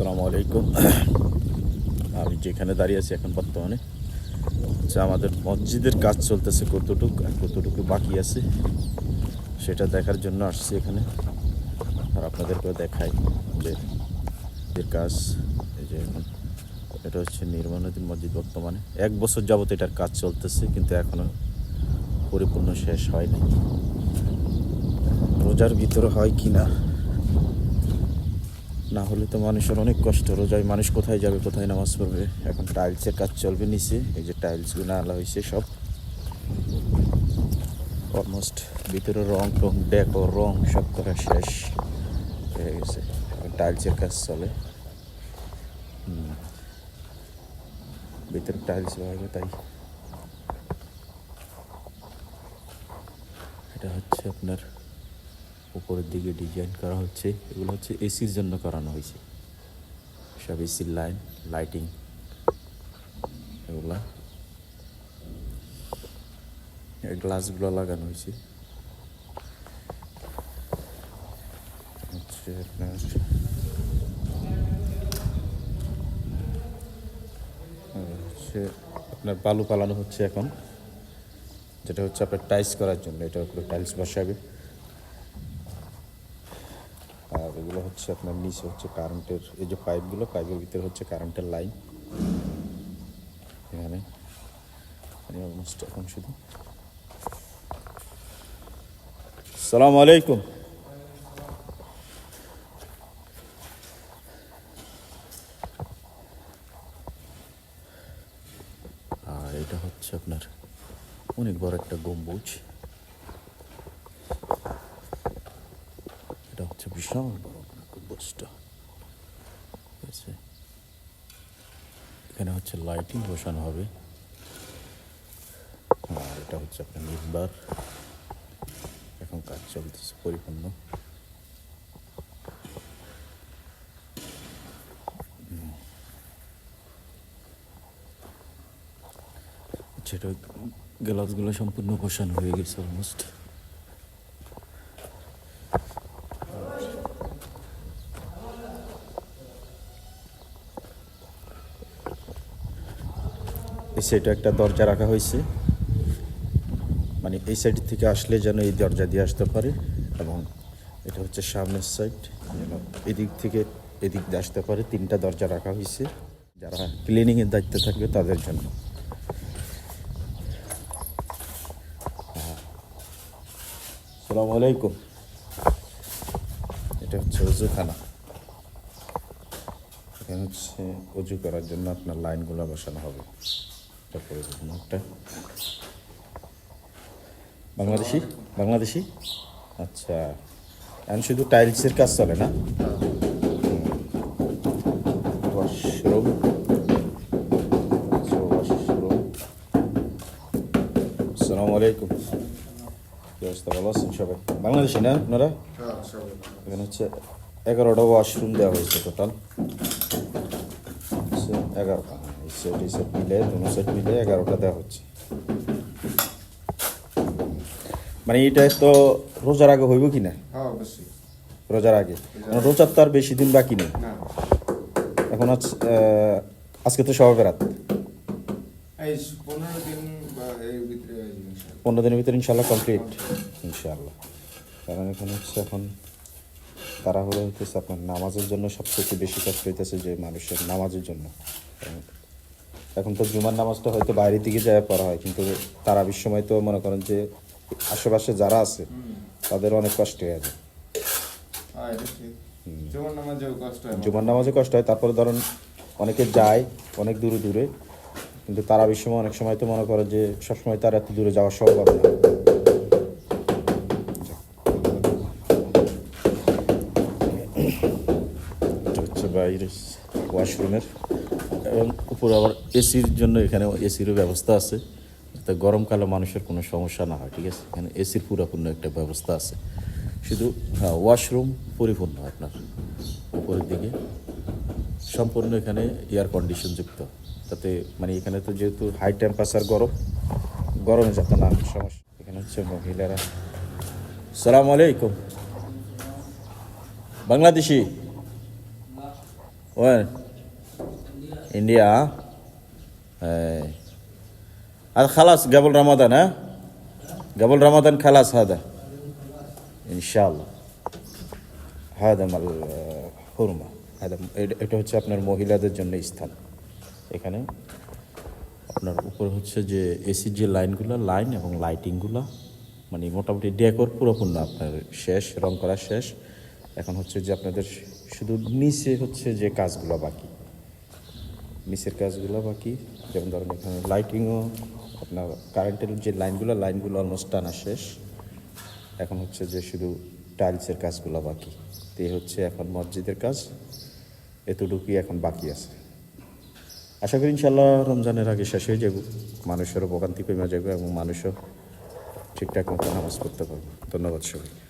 আসসালামু আলাইকুম। আমি যেখানে দাঁড়িয়ে আছি এখন বর্তমানে, হচ্ছে আমাদের মসজিদের কাজ চলতেছে কতটুকু আর কতটুকু বাকি আছে, সেটা দেখার জন্য আসছি এখানে। আর আপনাদেরকেও দেখাই যে এর কাজ, এই যে এখন এটা হচ্ছে নির্মাণাধীন মসজিদ বর্তমানে। এক বছর যাবত এটার কাজ চলতেছে, কিন্তু এখনও পরিপূর্ণ শেষ হয়নি রোজার ভিতরে হয় কি না না হলে তো মানুষের অনেক কষ্ট, রোজায় মানুষ কোথায় যাবে, কোথায় নামাজ পড়বে? এখন টাইলসের কাজ চলবে নিচে, এই যে টাইলসগুলো আলা হয়েছে সব। অলমোস্ট ভিতরে রং টং ডেকো রং সব করা শেষ হয়ে গেছে। এখন টাইলসের কাজ চলে। ভিতরে টাইলস হবে তাই। এটা হচ্ছে আপনার উপরের দিকে ডিজাইন করা হচ্ছে, এগুলো হচ্ছে এসির জন্য করানো হয়েছে। সব এসির লাইন লাইটিং এগুলা। গ্লাসগুলো লাগানো হয়েছে। হচ্ছে আপনার হচ্ছে আপনার বালু পালানো হচ্ছে এখন। যেটা হচ্ছে আপনার টাইলস করার জন্য এটার উপরে টাইলস বসাবে আর এগুলো হচ্ছে আপনার নিচে হচ্ছে কারেন্টের এই যে পাইপগুলো পাইপের ভিতরে হচ্ছে কারেন্টের লাইন এখানে। অলমোস্ট এখন শুধু। সালাম আলাইকুম। আর এটা হচ্ছে আপনার অনেক বড় একটা গম্বুজ। এটা হচ্ছে বিশাল বড় ঠিক আছে এখানে হচ্ছে লাইটিং বসানো হবে। আর এটা হচ্ছে আপনার মিসবার এখন কাজ চলতেছে পরিপূর্ণ। সেটা যেটা গ্লাসগুলো সম্পূর্ণ বসানো হয়ে গেছে অলমোস্ট এই সাইডে একটা দরজা রাখা হয়েছে। মানে এই সাইড থেকে আসলে যেন এই দরজা দিয়ে আসতে পারে এবং এটা হচ্ছে সামনের সাইড। যেন এদিক থেকে এদিক দিয়ে আসতে পারে। তিনটা দরজা রাখা হয়েছে। যারা ক্লিনিংয়ের দায়িত্বে থাকবে তাদের জন্য। সালামু আলাইকুম। এটা হচ্ছে অজুখানা এখানে হচ্ছে উজু করার জন্য আপনার লাইনগুলো বসানো হবে। তারপরে একটা। বাংলাদেশি? বাংলাদেশি? আচ্ছা। এখন শুধু টাইলসের কাজ চলে না? ওয়াশরুম ওয়াশরুম আসসালামু আলাইকুম। কি অবস্থা? ভালো আছেন সবাই? বাংলাদেশি না আপনারা? এখানে হচ্ছে এগারোটা ওয়াশরুম দেওয়া হয়েছে টোটাল এগারোটা। এই সেট এই সেট মিলে দুটো সেট মিলে এগারোটা দেওয়া হচ্ছে। মানে এটা তো রোজার আগে হইব কি না? হ্যাঁ রোজার আগে। কারণ রোজার তো আর বেশি দিন বাকি নেই। এখন আজ- আজকে তো সবাই রাত পনেরো দিন দিনের ভিতরে ইনশাল্লাহ কমপ্লিট ইনশাল্লাহ কারণ এখানে হচ্ছে এখন তাড়াহুড়ো হইতেছে আপনার নামাজের জন্য সবথেকে বেশি কষ্ট হইতেছে যে মানুষের নামাজের জন্য। এখন তো জুমার নামাজটা হয়তো বাইরের দিকে যায় পড়া হয় কিন্তু তারা সময় তো মনে করেন যে আশেপাশে যারা আছে তাদের অনেক কষ্ট হয়ে যায়। হ্যাঁ নামাজেও কষ্ট হয়। জুমার নামাজে কষ্ট হয় তারপরে ধরেন অনেকে যায় অনেক দূরে দূরে কিন্তু তারা সময় অনেক সময় তো মনে করে যে সবসময় তার এত দূরে যাওয়া সম্ভব না। বাইরে। ওয়াশরুমের এবং উপরে আবার এসির জন্য এখানে এসিরও ব্যবস্থা আছে। যাতে গরমকালে মানুষের কোনো সমস্যা না হয়, ঠিক আছে? এখানে এসির পুরোপূর্ণ একটা ব্যবস্থা আছে। শুধু হ্যাঁ ওয়াশরুম পরিপূর্ণ আপনার উপরের দিকে। সম্পূর্ণ এখানে এয়ার কন্ডিশন যুক্ত। তাতে মানে এখানে তো যেহেতু হাই টেম্পারেচার গরম, গরমে যাতে না সমস্যা। এখানে হচ্ছে মহিলারা। সালাম আলাইকুম। বাংলাদেশি। وين؟ انديا ها؟ اي هذا خلاص قبل رمضان ها؟ قبل رمضان خلاص هذا ان شاء الله هذا مال হুরমা هذا এটা হচ্ছে আপনার মহিলাদের জন্য স্থান এখানে আপনার উপরে হচ্ছে যে এসির যে লাইনগুলো লাইন এবং লাইটিংগুলো মানে মোটামুটি ডেকোর পুরোপূর্ণ আপনার শেষ রং করা শেষ এখন হচ্ছে যে আপনাদের শুধু নিচে হচ্ছে যে কাজগুলো বাকি। নিচের কাজগুলো বাকি, যেমন ধরেন এখানে লাইটিংও আপনার কারেন্টের যে লাইনগুলো লাইনগুলো অলমোস্ট টানা শেষ। এখন হচ্ছে যে শুধু টাইলসের কাজগুলো বাকি। তো হচ্ছে এখন মসজিদের কাজ, এতটুকুই এখন বাকি আছে। আশা করি ইনশাল্লাহ রমজানের আগে শেষ হয়ে যাব। মানুষেরও ভোগান্তি কমে যাবে এবং মানুষও ঠিকঠাক মতো নামাজ পড়তে পারবে। ধন্যবাদ সবাই